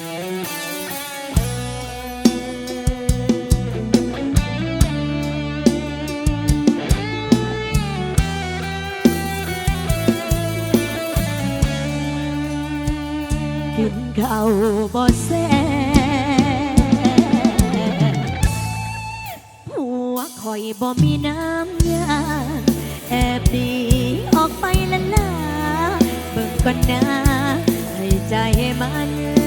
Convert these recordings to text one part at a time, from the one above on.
กินข้าวบ่แซ่บหัวคอยบ่มีน้ำยาแอบดีออกไปละลาเบิ่งก่อนนะให้ใจมัน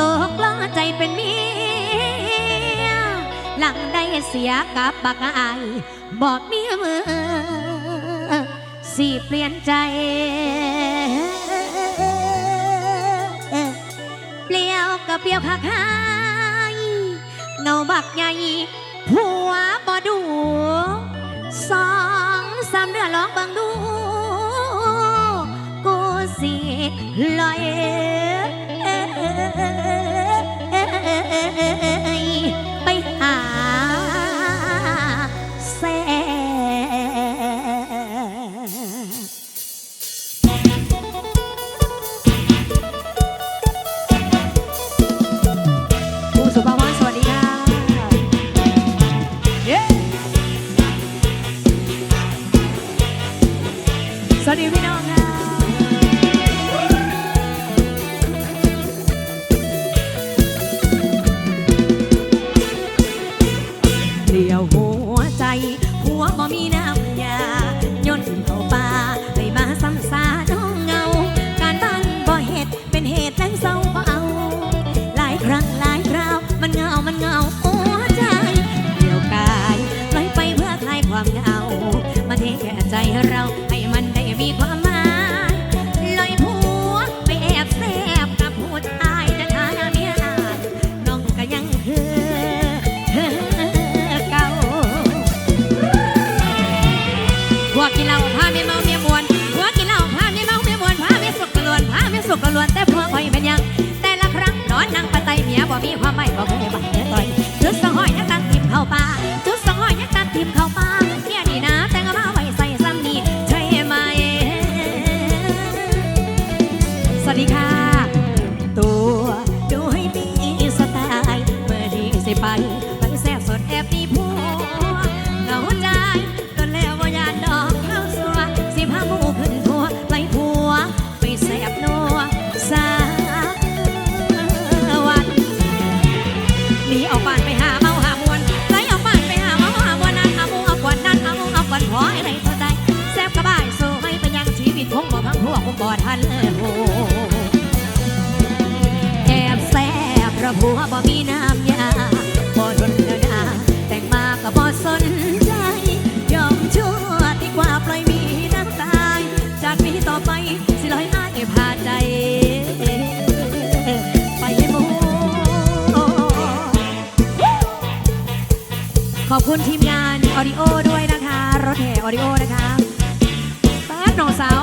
ตกล้อใจเป็นเมีย หลังได้เสียกับบักอายบอกเมียมือสิเปลี่ยนใจ เปลี่ยวกับเปลี่ยวคักหายเงาบักใหญ่ผัวบ่ดูสองสามเดือนลองบังดู กูสิลอย ดีพี่น้องค่ะ กินเหล้าพาเมียเมาเมียมวนพวกินเหล้าพาเมียเมาเมียมวนพาเมียสุกกระลวนพาเมียสุกกระลวนแต่พวคอยเป็นยัง แต่ละครั้งนอนนั่งปะไตเมียบ่มีความไม่บ่เคยบังเมียต่อยจุดสองห้อยยักตัดทิมเข้าป่าจุดสองห้อยยักตัดทิมเข้าป่าเมียนี่นะแต่งเอามาไว้ใส่ซ้ำนี่ใช่ไหมสวัสดีค่ะ ตัวดูให้มีสไตล์เมื่อดีสิไป ผัวบ่มีน้ำยาบ่ทนเดินาแต่งมาก็บ่สนใจ ยอมชั่วดีกว่าปล่อยมีน้ำตาย จากนี้ต่อไปสิลอยอ้ายพาใจไปให้หมดขอบคุณทีมงานออดิโอด้วยนะคะ รถแห่ออดิโอนะคะตาดน้องสาว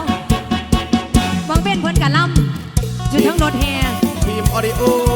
วังเป็นเพื่อนกันล่ำจุดทั้งรถแห่ทีมออดิโอ